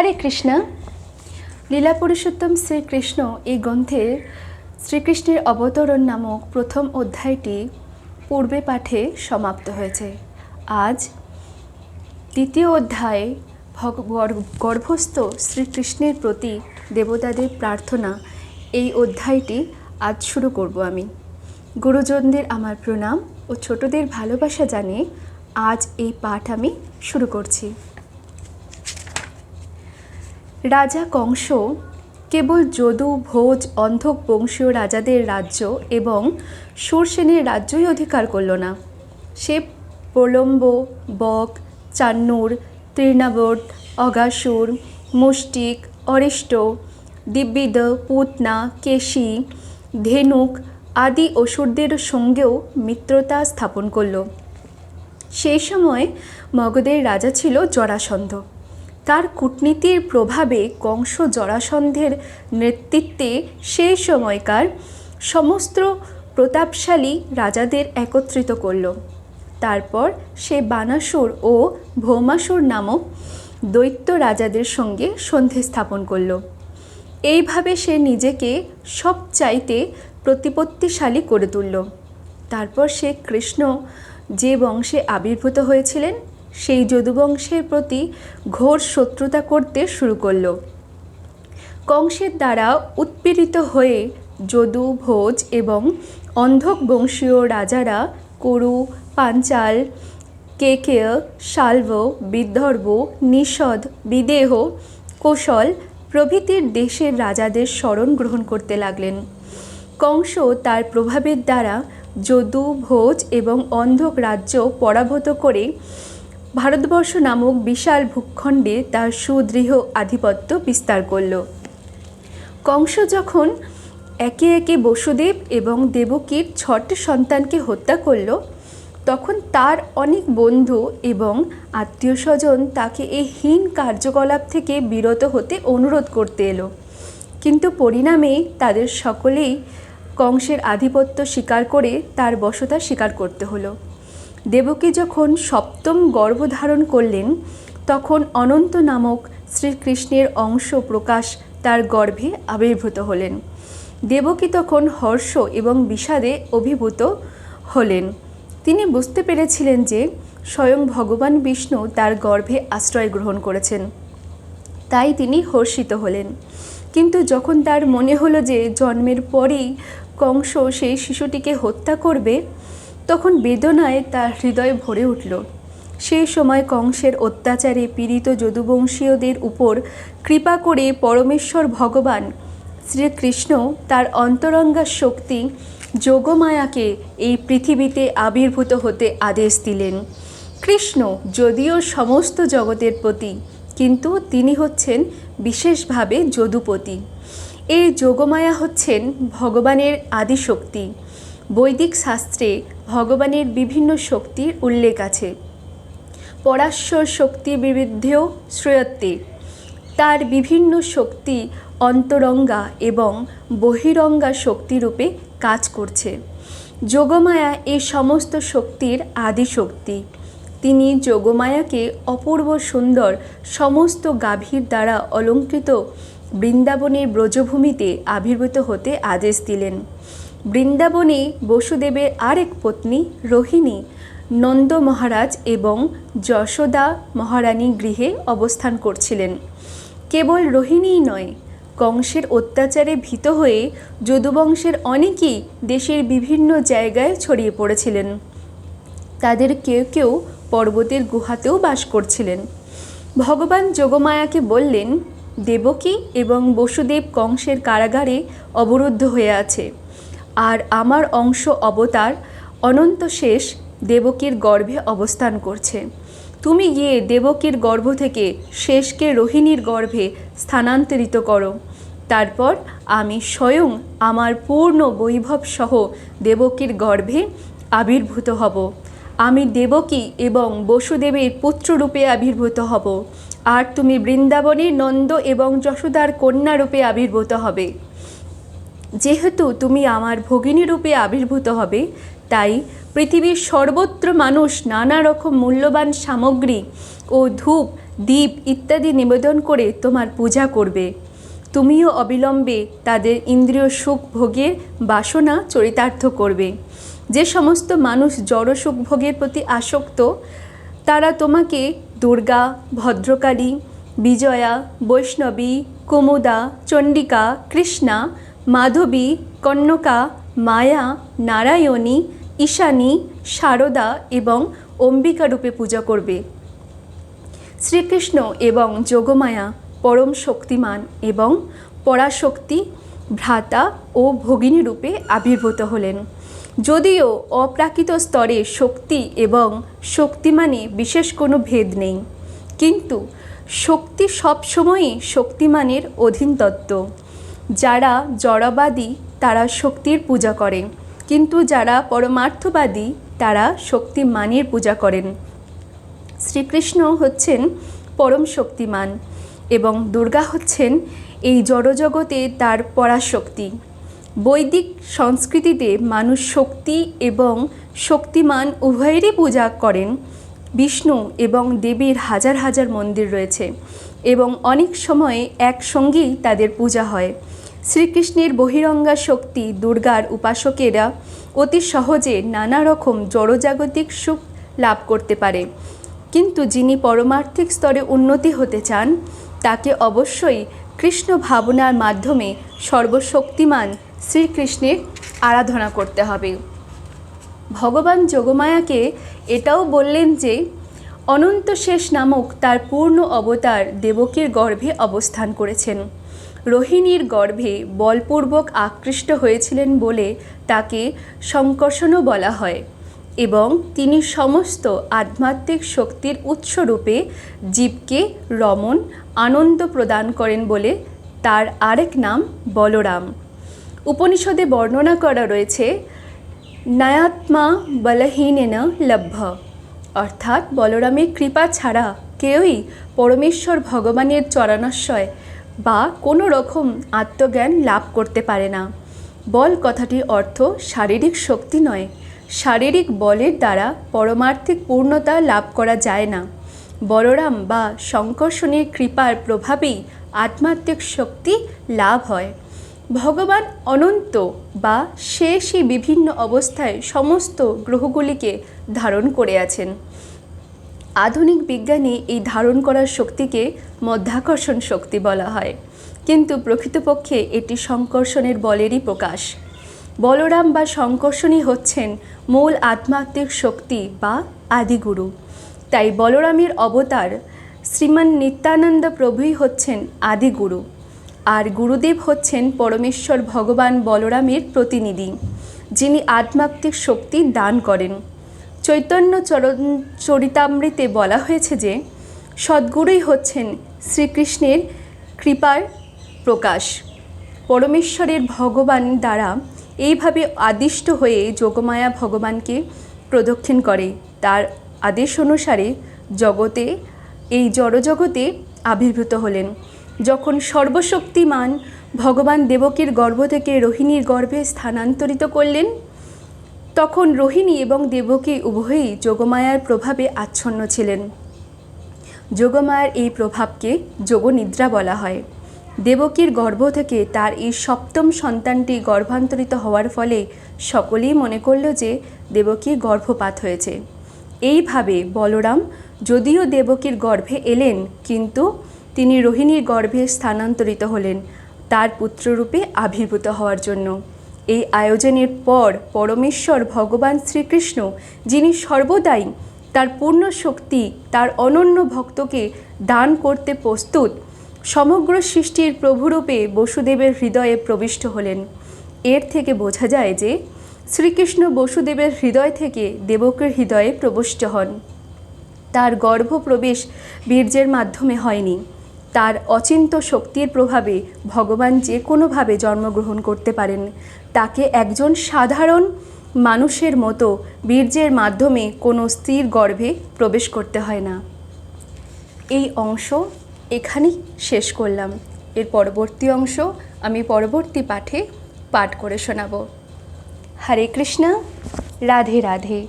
হরে কৃষ্ণ। লীলা পুরুষোত্তম শ্রীকৃষ্ণ এই গ্রন্থের শ্রীকৃষ্ণের অবতরণ নামক প্রথম অধ্যায়টি পূর্বে পাঠে সমাপ্ত হয়েছে। আজ দ্বিতীয় অধ্যায়ে গর্ভস্থ শ্রীকৃষ্ণের প্রতি দেবতাদের প্রার্থনা, এই অধ্যায়টি আজ শুরু করব আমি। গুরুজনদের আমার প্রণাম ও ছোটদের ভালোবাসা জানিয়ে আজ এই পাঠ আমি শুরু করছি। রাজা কংস কেবল যদু, ভোজ, অন্ধক বংশীয় রাজাদের রাজ্য এবং সুরসেনের রাজ্যই অধিকার করল না। সে প্রলম্ব, বক, চান্নুর তৃণাবট অগাসুর, মুষ্টিক, অরিষ্ট, দিব্যিদ, পুতনা, কেশি, ধেনুক আদি অসুরদের সঙ্গেও মিত্রতা স্থাপন করল। সেই সময় মগধের রাজা ছিল জরাসন্ধ। তার কূটনীতির প্রভাবে কংস জরাসন্ধের নেতৃত্বে সেই সময়কার সমস্ত প্রতাপশালী রাজাদের একত্রিত করল। তারপর সে বানাসুর ও ভৌমাসুর নামক দৈত্য রাজাদের সঙ্গে সন্ধি স্থাপন করল। এইভাবে সে নিজেকে সব চাইতে প্রতিপত্তিশালী করে তুলল। তারপর সে কৃষ্ণ যে বংশে আবির্ভূত হয়েছিলেন সেই যদুবংশের প্রতি ঘোর শত্রুতা করতে শুরু করল। কংসের দ্বারা উৎপীড়িত হয়ে যদু, ভোজ এবং অন্ধক বংশীয় রাজারা কুরু, পাঞ্চাল কেকেয় শাল্ব, বিদর্ভ, নিষদ, বিদেহ, কৌশল প্রভৃতির দেশের রাজাদের স্মরণ গ্রহণ করতে লাগলেন। কংস তার প্রভাবের দ্বারা যদু, ভোজ এবং অন্ধক রাজ্য পরাভূত করে ভারতবর্ষ নামক বিশাল ভূখণ্ডে তার সুদৃঢ় আধিপত্য বিস্তার করল। কংস যখন একে একে বসুদেব এবং দেবকীর ছট সন্তানকে হত্যা করল, তখন তার অনেক বন্ধু এবং আত্মীয় স্বজন তাকে এই হীন কার্যকলাপ থেকে বিরত হতে অনুরোধ করতে এলো। কিন্তু পরিণামে তাদের সকলেই কংসের আধিপত্য স্বীকার করে তার বশতা স্বীকার করতে হলো। দেবকী যখন সপ্তম গর্ভধারণ করলেন, তখন অনন্ত নামক শ্রীকৃষ্ণের অংশ প্রকাশ তার গর্ভে আবির্ভূত হলেন। দেবকী তখন হর্ষ এবং বিষাদে অভিভূত হলেন। তিনি বুঝতে পেরেছিলেন যে স্বয়ং ভগবান বিষ্ণু তার গর্ভে আশ্রয় গ্রহণ করেছেন। তাই তিনি হর্ষিত হলেন। কিন্তু যখন তার মনে হলো যে জন্মের পরেই কংস সেই শিশুটিকে হত্যা করবে তখন বেদনায় তার হৃদয় ভরে উঠল। সেই সময় কংসের অত্যাচারে পীড়িত যদুবংশীয়দের উপর কৃপা করে পরমেশ্বর ভগবান শ্রীকৃষ্ণ তার অন্তরঙ্গা শক্তি যোগমায়াকে এই পৃথিবীতে আবির্ভূত হতে আদেশ দিলেন। কৃষ্ণ যদিও সমস্ত জগতের প্রতি কিন্তু তিনি হচ্ছেন বিশেষভাবে যদুপতি। এই যোগমায়া হচ্ছেন ভগবানের আদিশক্তি। বৈদিক শাস্ত্রে ভগবানের বিভিন্ন শক্তির উল্লেখ আছে। পরাশ্বর শক্তি বিরুদ্ধেও শ্রেয়ত্বে। তার বিভিন্ন শক্তি অন্তরঙ্গা এবং বহিরঙ্গা শক্তিরূপে কাজ করছে। যোগমায়া এই সমস্ত শক্তির আদি শক্তি। তিনি যোগমায়াকে অপূর্ব সুন্দর সমস্ত গাভীর দ্বারা অলঙ্কৃত বৃন্দাবনের ব্রজভূমিতে আবির্ভূত হতে আদেশ দিলেন। বৃন্দাবনে বসুদেবের আরেক পত্নী রোহিণী নন্দ মহারাজ এবং যশোদা মহারানী গৃহে অবস্থান করছিলেন। কেবল রোহিণীই নয়, কংসের অত্যাচারে ভীত হয়ে যদুবংশের অনেকেই দেশের বিভিন্ন জায়গায় ছড়িয়ে পড়েছিলেন। তাদের কেউ কেউ পর্বতের গুহাতেও বাস করছিলেন। ভগবান যোগমায়াকে বললেন, দেবকী এবং বসুদেব কংসের কারাগারে অবরুদ্ধ হয়ে আছে। আর আমার অংশ অবতার অনন্ত শেষ দেবকীর গর্ভে অবস্থান করছে। তুমি গিয়ে দেবকীর গর্ভ থেকে শেষকে রোহিণীর গর্ভে স্থানান্তরিত করো। তারপর আমি স্বয়ং আমার পূর্ণ বৈভব সহ দেবকীর গর্ভে আবির্ভূত হব। আমি দেবকী এবং বসুদেবের পুত্ররূপে আবির্ভূত হব। আর তুমি বৃন্দাবনের নন্দ এবং যশোদার কন্যারূপে আবির্ভূত হবে। যেহেতু তুমি আমার ভগিনী রূপে আবির্ভূত হবে, তাই পৃথিবীর সর্বত্র মানুষ নানা রকম মূল্যবান সামগ্রী ও ধূপ দ্বীপ ইত্যাদি নিবেদন করে তোমার পূজা করবে। তুমিও অবিলম্বে তাদের ইন্দ্রিয় সুখ ভোগের বাসনা চরিতার্থ করবে। যে সমস্ত মানুষ জড় সুখ ভোগের প্রতি আসক্ত, তারা তোমাকে দুর্গা, ভদ্রকালী, বিজয়া, বৈষ্ণবী, কুমুদা, চণ্ডিকা, কৃষ্ণা মাধবী কন্যকা মায়া, নারায়ণী, ঈশানী শারদা এবং অম্বিকা রূপে পূজা করবে। শ্রীকৃষ্ণ এবং যোগমায়া পরম শক্তিমান এবং পরাশক্তি ভ্রাতা ও ভগিনী রূপে আবির্ভূত হলেন। যদিও অপ্রাকৃত স্তরে শক্তি এবং শক্তিমানে বিশেষ কোনো ভেদ নেই, কিন্তু শক্তি সবসময়ই শক্তিমানের অধীন তত্ত্ব যারা জড়বাদী, তারা শক্তির পূজা করে। কিন্তু যারা পরমার্থবাদী, তারা শক্তিমানের পূজা করেন। শ্রীকৃষ্ণ হচ্ছেন পরম শক্তিমান এবং দুর্গা হচ্ছেন এই জড়জগতে তার পরাশক্তি। বৈদিক সংস্কৃতিতে মানুষ শক্তি এবং শক্তিমান উভয়েরই পূজা করেন। বিষ্ণু এবং দেবীর হাজার হাজার মন্দির রয়েছে এবং অনেক সময়ে একসঙ্গেই তাদের পূজা হয়। শ্রীকৃষ্ণের বহিরঙ্গা শক্তি দুর্গার উপাসকেরা অতি সহজে নানা রকম জড়জাগতিক সুখ লাভ করতে পারে। কিন্তু যিনি পরমার্থিক স্তরে উন্নতি হতে চান, তাকে অবশ্যই কৃষ্ণ ভাবনার মাধ্যমে সর্বশক্তিমান শ্রীকৃষ্ণের আরাধনা করতে হবে। ভগবান যোগমায়াকে এটাও বললেন যে, অনন্ত শেষ নামক তার পূর্ণ অবতার দেবকীর গর্ভে অবস্থান করেছেন। রোহিণীর গর্ভে বলপূর্বক আকৃষ্ট হয়েছিলেন বলে তাকে সংকর্ষণও বলা হয় এবং তিনি সমস্ত আধ্যাত্মিক শক্তির উৎসরূপে জীবকে রমণ, আনন্দ প্রদান করেন বলে তার আরেক নাম বলরাম। উপনিষদে বর্ণনা করা রয়েছে নায়াত্মা বলহীনেন লভ্য। অর্থাৎ বলরামের কৃপা ছাড়া কেউই পরমেশ্বর ভগবানের চরণাশ্রয় বা কোনো রকম আত্মজ্ঞান লাভ করতে পারে না। বল কথাটির অর্থ শারীরিক শক্তি নয়। শারীরিক বলের দ্বারা পরমার্থিক পূর্ণতা লাভ করা যায় না। বলরাম বা সংকর্ষণের কৃপার প্রভাবেই আধ্যাত্মিক শক্তি লাভ হয়। ভগবান অনন্ত বা শেষই বিভিন্ন অবস্থায় সমস্ত গ্রহগুলিকে ধারণ করে আছেন। আধুনিক বিজ্ঞানে এই ধারণ করার শক্তিকে মধ্যাকর্ষণ শক্তি বলা হয়। কিন্তু প্রকৃতপক্ষে এটি সংকর্ষণের বলেরই প্রকাশ। বলরাম বা সংকর্ষণই হচ্ছেন মূল আধ্যাত্মিক শক্তি বা আদিগুরু। তাই বলরামের অবতার শ্রীমান নিত্যানন্দ প্রভুই হচ্ছেন আদিগুরু। আর গুরুদেব হচ্ছেন পরমেশ্বর ভগবান বলরামের প্রতিনিধি, যিনি আধ্যাত্মিক শক্তি দান করেন। চৈতন্য চরণ চরিতামৃতে বলা হয়েছে যে, সদ্গুরুই হচ্ছেন শ্রীকৃষ্ণের কৃপার প্রকাশ। পরমেশ্বরের ভগবান দ্বারা এইভাবে আদিষ্ট হয়ে যোগমায়া ভগবানকে প্রদক্ষিণ করে। তার আদেশ অনুসারে জগতে, এই জড়জগতে আবির্ভূত হলেন। যখন সর্বশক্তিমান ভগবান দেবকীর গর্ভ থেকে রোহিণীর গর্ভে স্থানান্তরিত করলেন, তখন রোহিণী এবং দেবকী উভয়ই যোগমায়ার প্রভাবে আচ্ছন্ন ছিলেন। যোগমায়ার এই প্রভাবকে যোগনিদ্রা বলা হয়। দেবকীর গর্ভ থেকে তার এই সপ্তম সন্তানটি গর্ভান্তরিত হওয়ার ফলে সকলেই মনে করল যে দেবকীর গর্ভপাত হয়েছে। এইভাবে বলরাম, যদিও দেবকীর গর্ভে এলেন, কিন্তু তিনি রোহিণীর গর্ভে স্থানান্তরিত হলেন, তার পুত্ররূপে আবির্ভূত হওয়ার জন্য। এই আয়োজনের পর পরমেশ্বর ভগবান শ্রীকৃষ্ণ, যিনি সর্বদাই তার পূর্ণ শক্তি, তার অনন্য ভক্তকে দান করতে প্রস্তুত, সমগ্র সৃষ্টির প্রভুরূপে বসুদেবের হৃদয়ে প্রবিষ্ট হলেন। এর থেকে বোঝা যায় যে শ্রীকৃষ্ণ বসুদেবের হৃদয় থেকে দেবকের হৃদয়ে প্রবিষ্ট হন। তার গর্ভপ্রবেশ বীর্যের মাধ্যমে হয়নি। তার অচিন্ত শক্তির প্রভাবে ভগবান যে কোনোভাবে জন্মগ্রহণ করতে পারেন, তাকে একজন সাধারণ মানুষের মতো বীর্যের মাধ্যমে কোনো স্ত্রীর গর্ভে প্রবেশ করতে হয় না। এই অংশ এখানেই শেষ করলাম। এর পরবর্তী অংশ আমি পরবর্তী পাঠে পাঠ করে শোনাব। হরে কৃষ্ণা, রাধে রাধে।